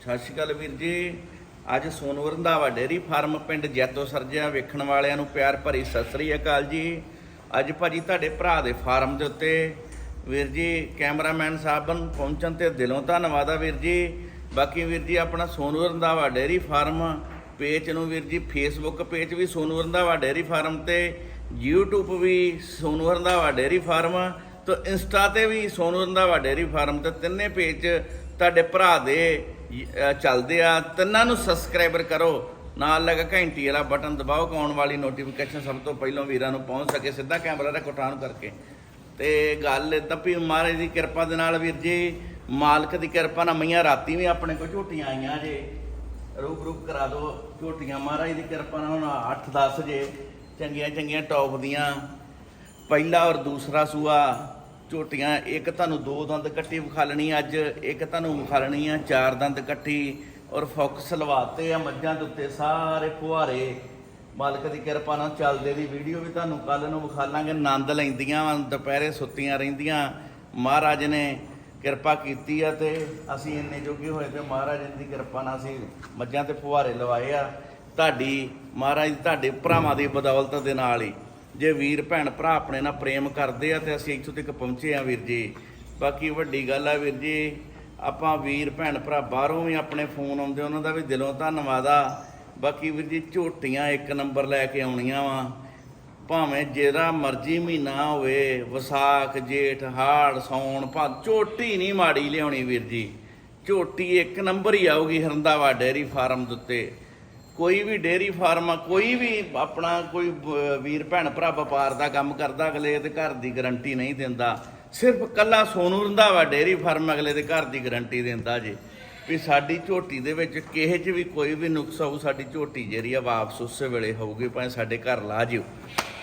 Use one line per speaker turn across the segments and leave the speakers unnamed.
ਸਤਿ ਸ਼੍ਰੀ ਅਕਾਲ ਵੀਰ ਜੀ। ਅੱਜ ਸੋਨੂ ਰੰਧਾਵਾ ਡੇਰੀ ਫਾਰਮ ਪਿੰਡ ਜੈਤੋ ਸਰਜਿਆ ਵੇਖਣ ਵਾਲਿਆਂ ਨੂੰ ਪਿਆਰ ਭਰੀ ਸਤਿ ਸ੍ਰੀ ਅਕਾਲ ਜੀ। ਅੱਜ ਭਾਜੀ ਤੁਹਾਡੇ ਭਰਾ ਦੇ ਫਾਰਮ ਦੇ ਉੱਤੇ ਵੀਰ ਜੀ, ਕੈਮਰਾਮੈਨ ਸਾਹਿਬ ਨੂੰ ਪਹੁੰਚਣ ਤੇ ਦਿਲੋਂ ਧੰਨਵਾਦ ਆ ਵੀਰ ਜੀ। ਬਾਕੀ ਵੀਰ ਜੀ, ਆਪਣਾ Sonu Randhawa dairy farm page ਨੂੰ ਵੀਰ ਜੀ ਫੇਸਬੁੱਕ ਪੇਜ ਵੀ ਸੋਨੂ ਰੰਧਾਵਾ ਡੇਰੀ ਫਾਰਮ ਤੇ, YouTube ਵੀ ਸੋਨੂ ਰੰਧਾਵਾ ਡੇਰੀ ਫਾਰਮ ਤੋਂ ਇੰਸਟਾ ਤੇ ਵੀ ਸੋਨੂ ਰੰਧਾਵਾ ਡੇਰੀ ਫਾਰਮ ਤੇ ਤਿੰਨੇ ਪੇਜ ਤੁਹਾਡੇ ਭਰਾ ਦੇ ਚੱਲਦੇ ਆ, ਤਿੰਨਾਂ ਨੂੰ ਸਬਸਕ੍ਰਾਈਬਰ ਕਰੋ। ਨਾਲ ਲੱਗਾ ਘੰਟੀ ਵਾਲਾ ਬਟਨ ਦਬਾਓ ਕਿ ਆਉਣ ਵਾਲੀ ਨੋਟੀਫਿਕੇਸ਼ਨ ਸਭ ਤੋਂ ਪਹਿਲਾਂ ਵੀਰਾਂ ਨੂੰ ਪਹੁੰਚ ਸਕੇ, ਸਿੱਧਾ ਕੈਮਰਾ ਰੱਖੋ ਟਾਨ ਕਰਕੇ। ਤੇ ਗੱਲ ਏਦਾਂ ਵੀ ਮਹਾਰਾਜ ਦੀ ਕਿਰਪਾ ਦੇ ਨਾਲ ਵੀਰ ਜੀ, ਮਾਲਕ ਦੀ ਕਿਰਪਾ ਨਾਲ ਮਈਆਂ ਰਾਤੀ ਵੀ ਆਪਣੇ ਕੋਲ ਝੋਟੀਆਂ ਆਈਆਂ ਜੇ। ਰੂਪ ਰੂਪ ਕਰਾ ਦਿਓ ਝੋਟੀਆਂ, ਮਹਾਰਾਜ ਦੀ ਕਿਰਪਾ ਨਾਲ ਹੁਣ 8-10 ਜੇ, ਚੰਗੀਆਂ ਚੰਗੀਆਂ ਟੌਪ ਦੀਆਂ। ਪਹਿਲਾ ਔਰ ਦੂਸਰਾ ਸੂਆ। ਝੋਟੀਆਂ, ਇੱਕ ਤੁਹਾਨੂੰ ਦੋ ਦੰਦ ਕੱਟੀ ਵਿਖਾਲਣੀ ਅੱਜ, ਇੱਕ ਤੁਹਾਨੂੰ ਵਿਖਾਲਣੀ ਆ, ਚਾਰ ਦੰਦ ਕੱਟੀ ਔਰ ਫੋਕਸ ਲਵਾਤੇ ਆ ਮੱਝਾਂ ਦੇ ਉੱਤੇ ਸਾਰੇ ਫੁਹਾਰੇ। ਮਾਲਕ ਦੀ ਕਿਰਪਾ ਨਾਲ ਚੱਲਦੇ ਦੀ ਵੀਡੀਓ ਵੀ ਤੁਹਾਨੂੰ ਕੱਲ ਨੂੰ ਵਿਖਾਲਾਂਗੇ। ਆਨੰਦ ਲੈਂਦੀਆਂ, ਦੁਪਹਿਰੇ ਸੁੱਤੀਆਂ ਰਹਿੰਦੀਆਂ। ਮਹਾਰਾਜ ਨੇ ਕਿਰਪਾ ਕੀਤੀ ਆ ਤੇ ਅਸੀਂ ਇੰਨੇ ਜੋਗੇ ਹੋਏ ਤੇ ਮਹਾਰਾਜ ਦੀ ਕਿਰਪਾ ਨਾਲ ਅਸੀਂ ਮੱਝਾਂ ਤੇ ਫੁਹਾਰੇ ਲਵਾਏ ਆ। ਤੁਹਾਡੀ, ਮਹਾਰਾਜ ਤੁਹਾਡੇ ਭਰਾਵਾਂ ਦੀ ਬਦੌਲਤ ਦੇ ਨਾਲ ਹੀ। ਜੇ ਵੀਰ, ਭੈਣ, ਭਰਾ ਆਪਣੇ ਨਾਲ ਪ੍ਰੇਮ ਕਰਦੇ ਆ ਤੇ ਅਸੀਂ ਇੱਥੋਂ ਤੱਕ ਪਹੁੰਚੇ ਆ ਵੀਰ ਜੀ। ਬਾਕੀ ਵੱਡੀ ਗੱਲ ਆ ਵੀਰ ਜੀ, ਆਪਾਂ ਵੀਰ, ਭੈਣ, ਭਰਾ ਬਾਹਰੋਂ ਵੀ ਆਪਣੇ ਫੋਨ ਆਉਂਦੇ, ਉਹਨਾਂ ਦਾ ਵੀ ਦਿਲੋਂ ਧੰਨਵਾਦ ਆ। ਬਾਕੀ ਵੀਰ ਜੀ, ਝੋਟੀਆਂ ਇੱਕ ਨੰਬਰ ਲੈ ਕੇ ਆਉਣੀਆਂ ਵਾ। ਭਾਵੇਂ ਜਿਹੜਾ ਮਰਜ਼ੀ ਮਹੀਨਾ ਹੋਵੇ, ਵਿਸਾਖ, ਜੇਠ, ਹਾੜ, ਸੌਣ ਭਾ ਝੋਟੀ ਨਹੀਂ ਮਾੜੀ ਲਿਆਉਣੀ ਵੀਰ ਜੀ। ਝੋਟੀ ਇੱਕ ਨੰਬਰ ਹੀ ਆਊਗੀ ਹਰੰਦਾਵਾ ਡੇਅਰੀ ਫਾਰਮ ਦੇ ਉੱਤੇ। ਕੋਈ ਵੀ ਡੇਅਰੀ ਫਾਰਮ ਆ, ਕੋਈ ਵੀ ਆਪਣਾ ਕੋਈ ਵੀਰ, ਭੈਣ, ਭਰਾ, ਵਪਾਰ ਦਾ ਕੰਮ ਕਰਦਾ, ਅਗਲੇ ਦੇ ਘਰ ਦੀ ਗਾਰੰਟੀ ਨਹੀਂ ਦਿੰਦਾ। ਸਿਰਫ ਕੱਲਾ ਸੋਨੂ ਰੰਧਾਵਾ ਡੇਅਰੀ ਫਾਰਮ ਅਗਲੇ ਦੇ ਘਰ ਦੀ ਗਾਰੰਟੀ ਦਿੰਦਾ ਜੇ। ਵੀ ਸਾਡੀ ਝੋਟੀ ਦੇ ਵਿੱਚ ਕਿਸੇ 'ਚ ਵੀ ਕੋਈ ਵੀ ਨੁਕਸ ਹੋਊ, ਸਾਡੀ ਝੋਟੀ ਜਿਹੜੀ ਆ ਵਾਪਸ ਉਸੇ ਵੇਲੇ ਹੋਊਗੀ, ਭਾਵੇਂ ਸਾਡੇ ਘਰ ਲਾ ਜਿਓ।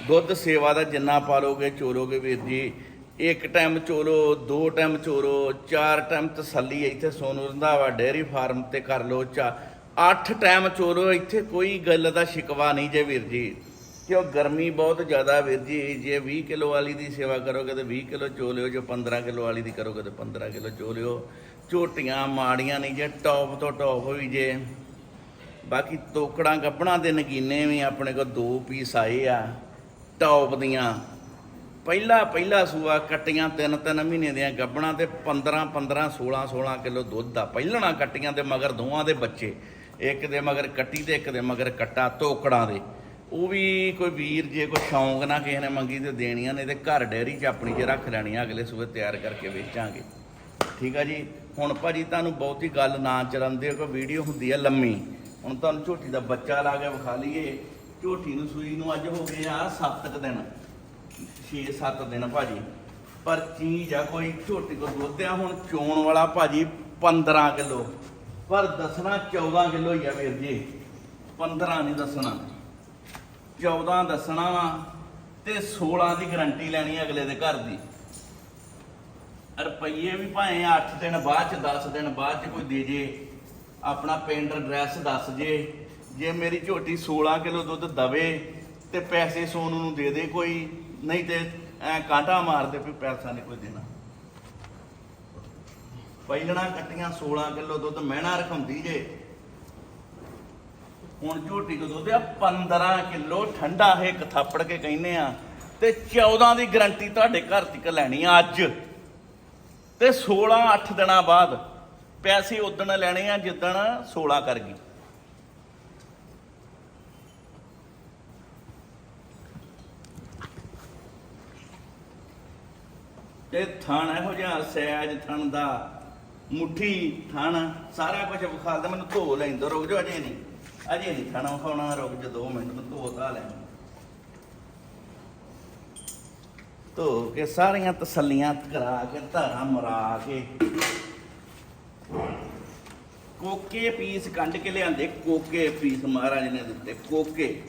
ਦੁੱਧ ਸੇਵਾ ਦਾ ਜਿੰਨਾ ਪਾਲੋਗੇ, ਚੋਲੋਗੇ ਵੀਰ ਜੀ, ਇੱਕ ਟਾਈਮ ਚੋਲੋ, ਦੋ ਟਾਈਮ ਚੋਲੋ, ਚਾਰ ਟਾਈਮ ਤਸੱਲੀ ਇੱਥੇ ਸੋਨੂ ਰੰਧਾਵਾ ਡੇਅਰੀ ਫਾਰਮ ਤੇ ਕਰ ਲੋ ਚਾ ਅੱਠ ਟਾਈਮ ਚੋਲੋ ਇੱਥੇ ਕੋਈ ਗੱਲ ਦਾ ਸ਼ਿਕਵਾ ਨਹੀਂ ਜੇ ਵੀਰ ਜੀ। ਕਿਉਂ ਗਰਮੀ ਬਹੁਤ ਜ਼ਿਆਦਾ ਵੀਰ ਜੀ, ਜੇ 20 ਕਿਲੋ ਵਾਲੀ ਦੀ ਸੇਵਾ ਕਰੋਗੇ ਤੇ 20 ਕਿਲੋ ਚੋਲਿਓ ਜੇ 15 ਕਿਲੋ ਵਾਲੀ ਦੀ ਕਰੋਗੇ ਤੇ 15 ਕਿਲੋ ਚੋਲਿਓ ਝੋਟੀਆਂ ਮਾੜੀਆਂ ਨਹੀਂ ਜੇ, ਟੌਪ ਤੋਂ ਟੌਪ ਵੀ ਜੇ। ਬਾਕੀ ਤੋਕੜਾਂ ਗੱਬਣਾ ਦੇ ਨਗੀਨੇ ਵੀ ਆਪਣੇ ਕੋਲ ਦੋ ਪੀਸ ਆਏ ਆ, ਟੌਪ ਦੀਆਂ। ਪਹਿਲਾ ਪਹਿਲਾ ਸੂਆ ਕੱਟੀਆਂ ਤਿੰਨ ਤਿੰਨ ਮਹੀਨੇ ਦੀਆਂ ਗੱਬਣਾ ਤੇ 15 15 16 16 ਕਿਲੋ ਦੁੱਧ ਆ। ਪਹਿਲਣਾ ਕੱਟੀਆਂ ਤੇ ਮਗਰ ਦੋਵਾਂ ਦੇ ਬੱਚੇ। ਇੱਕ ਦੇ ਮਗਰ ਕੱਟੀ ਤੇ ਇੱਕ ਦੇ ਮਗਰ ਕੱਟਾ, ਤੋਕੜਾਂ ਦੇ। ਉਹ ਵੀ ਕੋਈ ਵੀਰ ਜੇ ਕੋਈ ਸ਼ੌਂਕ ਨਾ ਕਿਸੇ ਨੇ ਮੰਗੀ ਤੇ ਦੇਣੀਆਂ ਨੇ ਤੇ ਘਰ ਡੈਰੀ 'ਚ ਆਪਣੀ 'ਚ ਰੱਖ ਲੈਣੀਆਂ ਅਗਲੇ ਸੂਬੇ ਤਿਆਰ ਕਰਕੇ ਵੇਚਾਂਗੇ। ਠੀਕ ਆ ਜੀ? ਹੁਣ ਭਾਜੀ ਤੁਹਾਨੂੰ ਬਹੁਤੀ ਗੱਲ ਨਾ ਚਲਾਉਂਦੇ ਕੋਈ ਵੀਡੀਓ ਹੁੰਦੀ ਆ ਲੰਮੀ। ਹੁਣ ਤੁਹਾਨੂੰ ਝੋਟੀ ਦਾ ਬੱਚਾ ਲਾ ਕੇ ਵਿਖਾ ਲਈਏ। ਝੋਟੀ ਨੂੰ ਸੂਈ ਨੂੰ ਅੱਜ ਹੋ ਗਏ ਆ 7 ਕੁ ਦਿਨ। 6-7 ਦਿਨ ਭਾਜੀ। ਪਰ ਚੀਜ਼ ਆ ਕੋਈ, ਝੋਟੀ ਕੋ ਦੁੱਧ ਆ, ਹੁਣ ਚੋਣ ਵਾਲਾ ਭਾਜੀ 15 ਕਿਲੋ। ਪਰ ਦੱਸਣਾ 14 ਕਿਲੋ ਹੀ ਆ ਵੀਰ ਜੀ। 15 ਨਹੀਂ ਦੱਸਣਾ। 14 ਦੱਸਣਾ ਵਾ ਤੇ 16 ਦੀ ਗਾਰੰਟੀ ਲੈਣੀ ਅਗਲੇ ਦੇ ਘਰ ਦੀ। ਰੁਪਈਏ ਵੀ ਭਾਵੇਂ 8 ਦਿਨ ਬਾਅਦ ਚ 10 ਦਿਨ ਬਾਅਦ ਚ ਕੋਈ ਦੇ ਜੇ। ਆਪਣਾ ਪਿੰਡ ਐਡਰੈਸ ਦੱਸ ਜੇ। ਜੇ ਮੇਰੀ ਝੋਟੀ 16 ਕਿਲੋ ਦੁੱਧ ਦਵੇ ਤੇ ਪੈਸੇ ਸੋਨੂੰ ਨੂੰ ਦੇ ਦੇ ਕੋਈ, ਨਹੀਂ ਤੇ ਐ ਕਾਂਟਾ ਮਾਰ ਦੇ ਵੀ ਪੈਸਾ ਨਹੀਂ ਕੋਈ ਦੇਣਾ। ਪਹਿਲਣਾ ਕੱਟੀਆਂ 16 ਕਿਲੋ ਦੁੱਧ ਮਹਿਣਾ ਰਖਾਉਂਦੀ ਜੇ। ਹੁਣ ਝੋਟੀ ਕੋ ਦੁੱਧ ਆ 15 ਕਿਲੋ ਠੰਡਾ ਹੈ ਇੱਕ ਥਾਪੜ ਕੇ ਕਹਿੰਨੇ ਆ, ਤੇ 14 ਦੀ ਗਰੰਟੀ ਤੁਹਾਡੇ ਘਰ ਤੱਕ ਲੈਣੀ ਆ ਅੱਜ। ਤੇ 16 8 ਦਿਨਾਂ ਬਾਅਦ ਪੈਸੇ ਉਦਣ ਲੈਣੇ ਆ ਜਿੱਦਣ 16 ਕਰ ਗਈ। ਤੇ ਥਣ ਇਹੋ ਜਿਹਾ ਸੈਜ ਥਣ ਦਾ ਮੁੱਠੀ, ਥਣ, ਸਾਰਾ ਕੁਝ ਵਿਖਾਲਦਾ ਮੈਨੂੰ ਧੋ ਲੈਂਦਾ, ਰੁਕ ਜਾ ਅਜੇ ਨਹੀਂ। ਅਜੇ ਨਹੀਂ ਥਣ ਵਿਖਾਉਣਾ, ਰੁਕ ਜਾ 2 ਮਿੰਟ, ਮੈਂ ਧੋ ਧਾ ਲੈ ਧੋ ਕੇ ਸਾਰੀਆਂ ਤਸੱਲੀਆਂ ਕਰਾ ਕੇ, ਧਾਰਾਂ ਮਰਾ ਕੇ। ਕੋਕੇ ਪੀਸ ਕੱਢ ਕੇ ਲਿਆਂਦੇ, ਕੋਕੇ ਪੀਸ ਮਹਾਰਾਜ ਨੇ ਦਿੱਤੇ, ਕੋਕੇ।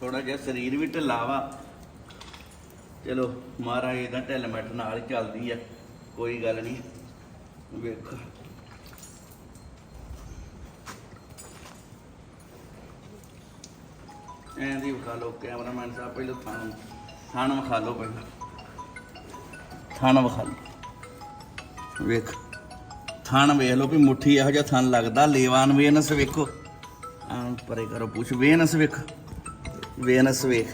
ਥੋੜਾ ਜਿਹਾ ਸਰੀਰ ਵੀ ਢਿੱਲਾ ਵਾ। ਚਲੋ, ਮਹਾਰਾਜ ਇਹਦਾ ਢਿੱਲ ਮਿੱਠ ਨਾਲ ਹੀ ਚੱਲਦੀ ਆ, ਕੋਈ ਗੱਲ ਨਹੀਂ। ਵੇਖੋ। ਐਂ ਦੀ ਵਿਖਾ ਲਓ, ਕੈਮਰਾਮੈਨ ਸਾਹਿਬ ਪਹਿਲਾਂ ਥਾਣ ਥਾਣ ਵਿਖਾ ਲਓ ਪਹਿਲਾਂ। ਥਾਣ ਵਿਖਾ ਲਓ। ਵੇਖ, ਥਣ ਵੇਖ ਲਓ ਵੀ ਮੁੱਠੀ ਇਹੋ ਜਿਹਾ ਥਣ ਲੱਗਦਾ, ਲੇਵਾਨ ਵੇਨਸ ਵੇਖੋ। ਆਂ ਪਰੇ ਕਰੋ ਪੁੱਛ, ਵੇਨਸ ਵੇਖ। ਵੇਨਸ ਵੇਖ,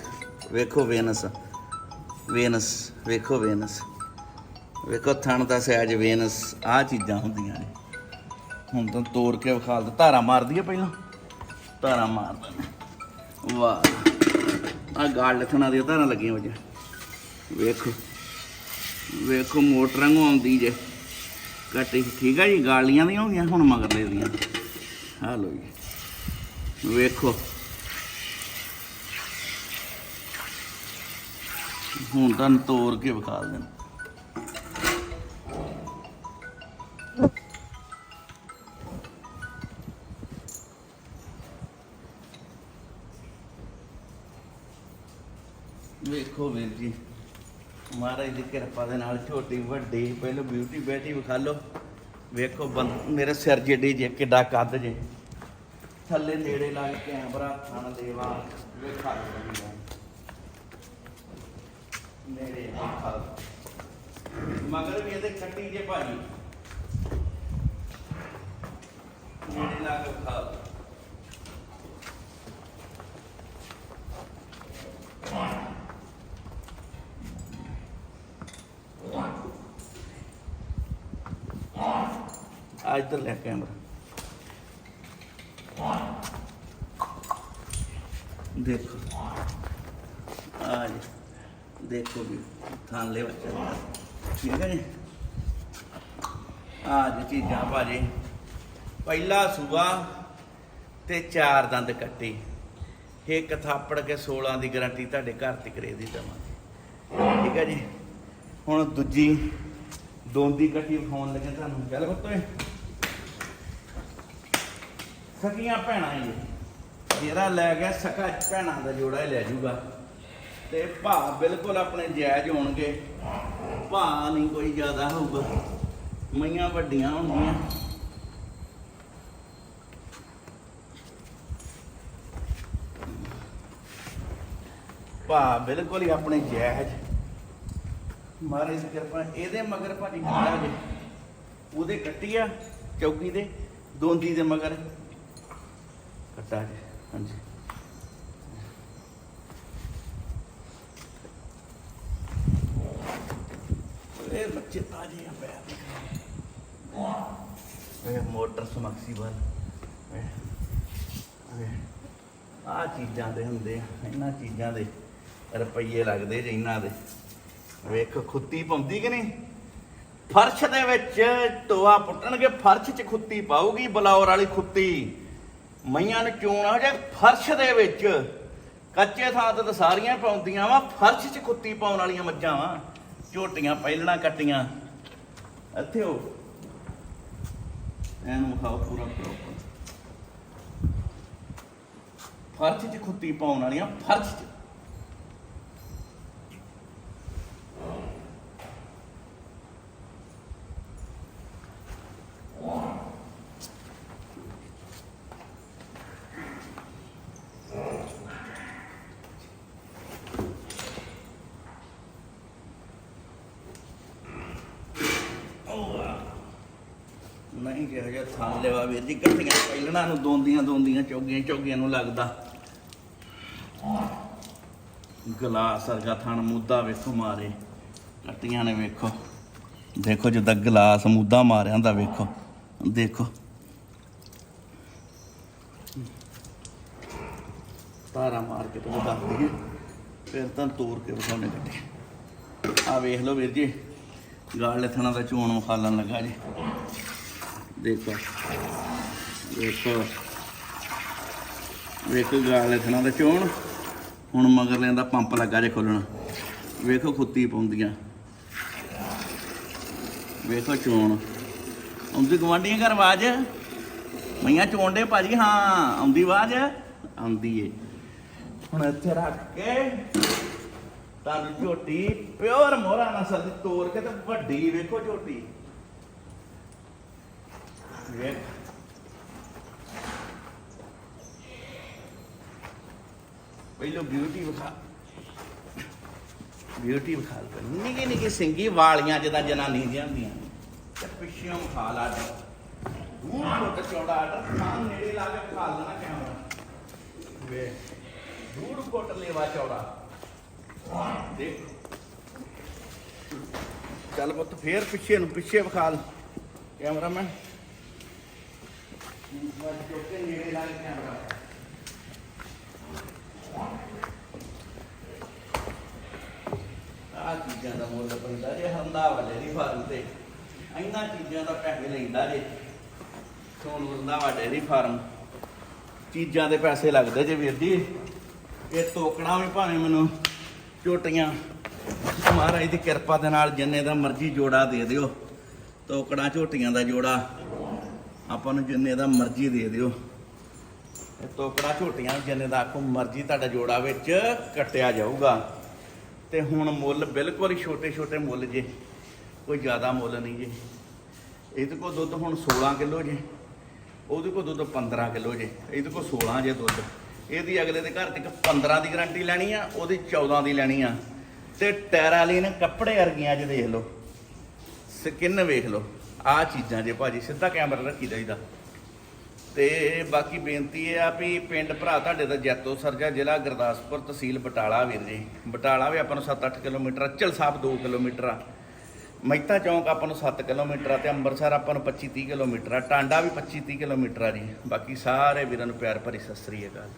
ਵੇਖੋ ਵੇਨਸ। ਵੇਨਸ, ਵੇਖੋ ਵੇਨਸ। ਵੇਖੋ, ਥਣ ਦਾ ਸਾਈਜ਼ ਵੇਨਸ ਆ ਚੀਜ਼ਾਂ ਹੁੰਦੀਆਂ ਨੇ। ਹੁਣ ਤਾਂ ਤੋੜ ਕੇ ਵਿਖਾ ਦੇ ਧਾਰਾ ਮਾਰਦੀ ਆ ਪਹਿਲਾਂ? ਧਾਰਾ ਮਾਰ ਨੇ ਵਾਹ। ਆ ਗਾਲ ਲਖਣਾ ਦੀਆਂ ਧਾਰਾਂ ਲੱਗੀਆਂ ਹੋਈਆਂ। ਵੇਖੋ। ਵੇਖੋ, ਮੋਟਰਾਂ ਨੂੰ ਆਉਂਦੀ ਜੇ। ਕੱਟੀ ਠੀਕ ਆ ਜੀ, ਗਾਲੀਆਂ ਦੀਆਂ ਹੋ ਗਈਆਂ, ਹੁਣ ਮਗਰਲੇ ਦੀਆਂ ਆ ਲੋ ਜੀ। ਵੇਖੋ। ਹੁਣ ਤਾਂ ਤੋੜ ਕੇ ਵਿਖਾ ਦੇਣ ਵੇਖੋ ਵੀਰ ਜੀ, ਮਹਾਰਾਜ ਦੀ ਕਿਰਪਾ ਦੇ ਨਾਲ ਛੋਟੀ ਵੱਡੀ ਪਹਿਲਾਂ ਬਿਊਟੀ ਬੈਟੀ ਵਿਖਾ ਲਓ। ਵੇਖੋ ਮੇਰੇ ਸਿਰ ਜਿੱਡੀ ਜੇ, ਕਿੱਡਾ ਕੱਦ ਜੇ। ਥੱਲੇ ਨੇੜੇ ਲਾ ਕੇ ਕੈਮਰਾ ਖਾਣ ਦੇਵਾ ਵੇਖਾ ਨੇੜੇ ਵੇਖਾ ਮਗਰ ਵੀ ਇਹਦੇ ਕੱਟੀ ਜੇ ਭਾਜੀ। ਨੇੜੇ ਲਾ ਕੇ ਵਿਖਾ ਆ ਇੱਧਰ ਲੈ ਕੈਮਰਾ। ਦੇਖੋ। ਆ ਜੀ। ਦੇਖੋ ਵੀ ਥਾਂ ਲੈ ਬੱਚਾ। ਠੀਕ ਹੈ ਜੀ? ਆ ਜੀ ਚੀਜ਼ਾਂ ਭਾਜੀ। ਪਹਿਲਾ ਸੂਆ ਤੇ ਚਾਰ ਦੰਦ ਕੱਟੀ। ਇੱਕ ਥਾਪੜ ਕੇ 16 ਦੀ ਗਾਰੰਟੀ ਤੁਹਾਡੇ ਘਰ ਤੇ ਕਰੇ ਦੀ ਦਵਾਂਗੇ। ਠੀਕ ਹੈ ਜੀ? ਹੁਣ ਦੂਜੀ ਦੋਂਦੀ ਕੱਟੀ ਵਿਖਾਉਣ ਲੱਗੇ ਤੁਹਾਨੂੰ। ਚੱਲ ਬੱਤੋਏ ਸਕੀਆਂ ਭੈਣਾਂ ਇਹ। ਜਿਹੜਾ ਲੈ ਗਿਆ ਸਕਾ ਭੈਣਾਂ ਦਾ ਜੋੜਾ ਹੀ ਲੈ ਜੂਗਾ। ਤੇ ਭਾ ਬਿਲਕੁਲ ਆਪਣੇ ਜਾਇਜ਼ ਹੋਣਗੇ। ਭਾਅ ਨਹੀਂ ਕੋਈ ਜ਼ਿਆਦਾ ਹੋਊਗਾ। ਮਈਆਂ ਵੱਡੀਆਂ ਹੋਣਗੀਆਂ। ਭਾ ਬਿਲਕੁਲ ਹੀ ਆਪਣੇ ਜਾਇਜ਼। ਮਾਰੇ ਦੀ ਕਿਰਪਾ ਇਹਦੇ ਮਗਰ ਭਾਜੀ ਖੜਾ ਜੇ ਉਹਦੇ ਕੱਟੀ ਆ, ਚੌਕੀ ਦੇ, ਦੋਂਦੀ ਦੇ ਮਗਰ। ਕੱਟਾ ਜੇ। ਹਾਂਜੀ। ਇਹ ਬੱਚੇ ਤਾਜੇ ਆ ਪੈਰ ਇਹ ਮੋਟਰ ਸਮਕਸੀਬਲ ਆ ਚੀਜ਼ਾਂ ਦੇ ਹੁੰਦੇ ਆ। ਇਹਨਾਂ ਚੀਜ਼ਾਂ ਦੇ ਰੁਪਈਏ ਲੱਗਦੇ ਜੇ ਇਹਨਾਂ ਦੇ। ਵੇਖ, ਖੁੱਤੀ ਪਾਉਂਦੀ ਕਿ ਨਹੀਂ? ਫਰਸ਼ ਦੇ ਵਿੱਚ ਟੋਆ ਪੁੱਟਣਗੇ, ਫਰਸ਼ 'ਚ ਖੁੱਤੀ ਪਾਊਗੀ, ਬਲੌਰ ਵਾਲੀ ਖੁੱਤੀ। ਮਈਆਂ ਨੂੰ ਚੋਣ ਹੋ ਫਰਸ਼ ਦੇ ਵਿੱਚ। ਕੱਚੇ ਥਾਂ ਤੇ ਤਾਂ ਸਾਰੀਆਂ ਪਾਉਂਦੀਆਂ ਵਾ, ਫਰਸ਼ 'ਚ ਖੁੱਤੀ ਪਾਉਣ ਵਾਲੀਆਂ ਮੱਝਾਂ ਵਾ। ਝੋਟੀਆਂ ਪਹਿਲਣਾ ਕੱਟੀਆਂ। ਇੱਥੇ ਹੋ ਐਨੂੰ ਵਿਖਾਓ ਪੂਰਾ ਪ੍ਰੋਪਰ ਫਰਸ਼ 'ਚ ਖੁੱਤੀ ਪਾਉਣ ਵਾਲੀਆਂ, ਫਰਸ਼ 'ਚ। ਨਹੀਂ ਜਿਹੋ ਜਿਹਾ ਥਾਂ ਲੈਵਾ ਵੀਰ ਜੀ ਕੱਟੀਆਂ ਪਹਿਲਣਾ ਨੂੰ ਦੋਂਦੀਆਂ ਦੋਂਦੀਆਂ, ਚੌਗੀਆਂ ਚੌਗੀਆਂ ਨੂੰ ਲੱਗਦਾ। ਗਲਾਸ ਵਰਗਾ ਥਣ ਮੁੱਦਾ ਵੇਖੋ ਮਾਰੇ, ਕੱਟੀਆਂ ਨੇ ਵੇਖੋ। ਦੇਖੋ ਜਿੱਦਾਂ ਗਲਾਸ ਮੁੱਦਾ ਮਾਰਿਆ ਹੁੰਦਾ ਵੇਖੋ, ਦੇਖੋ। ਤਾਰਾ ਮਾਰ ਕੇ ਤੁਹਾਨੂੰ ਦੱਸ ਦਈਏ, ਫਿਰ ਤਾਂ ਤੋਰ ਕੇ ਵਿਖਾਉਣੇ ਕੱਟੇ ਆ ਵੇਖ ਲਓ ਵੀਰ ਜੀ ਗਾਲ ਲੱਥਣਾ ਦਾ ਚੋਣ ਮਖਾਲਣ ਲੱਗਾ ਜੀ। ਦੇਖੋ। ਦੇਖੋ। ਵੇਖੋ ਗਾਲ ਲਥਣਾ ਦਾ ਚੋਣ। ਹੁਣ ਮਗਰ ਲੈਂਦਾ ਪੰਪ ਲੱਗਾ ਜੇ ਖੋਲਣ। ਵੇਖੋ ਖੁੱਤੀ ਪਾਉਂਦੀਆਂ। ਵੇਖੋ ਚੋਣ। ਆਉਂਦੀ ਗਵਾਂਢੀਆਂ ਘਰ ਆਵਾਜ਼? ਮਈਆਂ ਚੋਣ ਦੇ ਭਾਜੀ, ਹਾਂ, ਆਉਂਦੀ ਆਵਾਜ਼? ਆਉਂਦੀ ਏ। ਹੁਣ ਇੱਥੇ ਰੱਖ ਕੇ ਤੁਹਾਨੂੰ ਝੋਟੀ, ਪਿਓਰ ਮੋਹਰਾ ਨਸਲ ਦੀ ਤੋੜ ਕੇ ਤੇ ਵੱਡੀ ਵੇਖੋ ਝੋਟੀ। ਵੇਖ ਪਹਿਲੋ ਬਿਊਟੀ ਵਿਖਾ ਬਿਊਟੀ ਵਿਖਾ ਨਿੱਕੀ ਨਿੱਕੀ ਸਿੰਗੀ ਵਾਲੀਆਂ ਜਿਹਦਾ ਜਨਾਨੀ ਦੀਆਂ ਹੁੰਦੀਆਂ ਤੇ ਪਿੱਛੋਂ ਵਿਖਾ ਲਾ ਦੂਰ ਫੁੱਟ ਚੌੜਾ ਆਰਡਰ ਥਾਂ ਨੇੜੇ ਲਾ ਕੇ ਖਾ ਲੈਣਾ ਕੈਮਰਾ। ਵੇ, ਦੂਰ ਫੁੱਟ ਲੇਵਾ ਚੌੜਾ। ਦੇਖ। ਚੱਲ ਪੁੱਤ, ਫੇਰ ਪਿੱਛੇ ਨੂੰ, ਪਿੱਛੇ ਵਿਖਾ ਲ। ਕੈਮਰਾਮੈਨ ਬਸ ਚੋਕੇ ਨੇੜੇ ਲਾ ਕੇ ਕੈਮਰਾ ਆ ਚੀਜ਼ਾਂ ਦਾ ਮੁੱਲ ਪੈਂਦਾ ਜੇ, ਹੰਦਾ ਵਾਲੇ ਦੀ ਫਾਰਮ ਤੇ ਇੰਨਾ ਚੀਜ਼ਾਂ ਦਾ ਪੈਸੇ ਲੈਂਦਾ ਜੇ। Son Randhawa dairy farm. ਚੀਜ਼ਾਂ ਦੇ ਪੈਸੇ ਲੱਗਦੇ ਜੇ ਵੀਰ ਜੀ। ਇਹ ਤੋਕਣਾ ਵੀ ਭਾਵੇਂ ਮੈਨੂੰ ਝੋਟੀਆਂ ਮਹਾਰਾਜ ਦੀ ਕਿਰਪਾ ਦੇ ਨਾਲ ਜਿੰਨੇ ਦਾ ਮਰਜ਼ੀ ਜੋੜਾ ਦੇ ਦਿਓ। ਤੋਕੜਾ, ਝੋਟੀਆਂ ਦਾ ਜੋੜਾ। ਆਪਾਂ ਨੂੰ ਜਿੰਨੇ ਦਾ ਮਰਜ਼ੀ ਦੇ ਦਿਓ। ਇਹ ਤੋਕੜਾ ਝੋਟੀਆਂ ਜਿੰਨੇ ਦਾ ਆਖੋ ਮਰਜ਼ੀ ਤੁਹਾਡਾ ਜੋੜਾ ਵਿੱਚ ਕੱਟਿਆ ਜਾਊਗਾ। ਤੇ ਹੁਣ ਮੁੱਲ ਬਿਲਕੁਲ ਹੀ ਛੋਟੇ ਛੋਟੇ ਮੁੱਲ ਜੇ, ਕੋਈ ਜ਼ਿਆਦਾ ਮੁੱਲ ਨਹੀਂ ਜੇ। ਇਹਦੇ ਕੋਲ ਦੁੱਧ ਹੁਣ 16 ਕਿਲੋ ਜੇ, ਉਹਦੇ ਕੋਲ ਦੁੱਧ 15 ਕਿਲੋ ਜੇ, ਇਹਦੇ ਕੋਲ 16 ਜੇ ਦੁੱਧ। ਇਹਦੀ ਅਗਲੇ ਦੇ ਘਰ ਤੇ ਇੱਕ 15 ਦੀ ਗਾਰੰਟੀ ਲੈਣੀ ਆ, ਉਹਦੀ 14 ਦੀ ਲੈਣੀ ਆ। ਤੇ ਟੈਰਾਲੀਨ ਕੱਪੜੇ ਵਰਗੀਆਂ ਜੇ ਦੇਖ ਲਓ, ਸਕਿਨ ਵੇਖ ਲਓ। ਆ ਚੀਜ਼ਾਂ ਜੇ ਭਾਜੀ ਸਿੱਧਾ ਕੈਮਰਾ ਰੱਖੀ ਜਾਈਦਾ ਤੇ ਬਾਕੀ ਬੇਨਤੀ ਇਹ ਆ ਵੀ ਪਿੰਡ ਭਰਾ ਤੁਹਾਡੇ ਦਾ ਜੈਤੋ ਸਰਜਾ ਜ਼ਿਲ੍ਹਾ ਗੁਰਦਾਸਪੁਰ ਤਹਿਸੀਲ ਬਟਾਲਾ ਵੀਰ ਜੀ। ਬਟਾਲਾ ਵੀ ਆਪਾਂ ਨੂੰ 7-8 ਕਿਲੋਮੀਟਰ ਆ, ਅਚਲ ਸਾਹਿਬ 2 ਕਿਲੋਮੀਟਰ ਆ। ਮਹਿਤਾ ਚੌਂਕ ਆਪਾਂ ਨੂੰ 7 ਕਿਲੋਮੀਟਰ ਆ ਤੇ ਅੰਮ੍ਰਿਤਸਰ ਆਪਾਂ ਨੂੰ 25-30 ਕਿਲੋਮੀਟਰ ਆ। ਟਾਂਡਾ ਵੀ 25-30 ਕਿਲੋਮੀਟਰ ਆ ਜੀ। ਬਾਕੀ ਸਾਰੇ ਵੀਰਾਂ ਨੂੰ ਪਿਆਰ ਭਰੀ ਸਤਿ ਸ੍ਰੀ ਅਕਾਲ।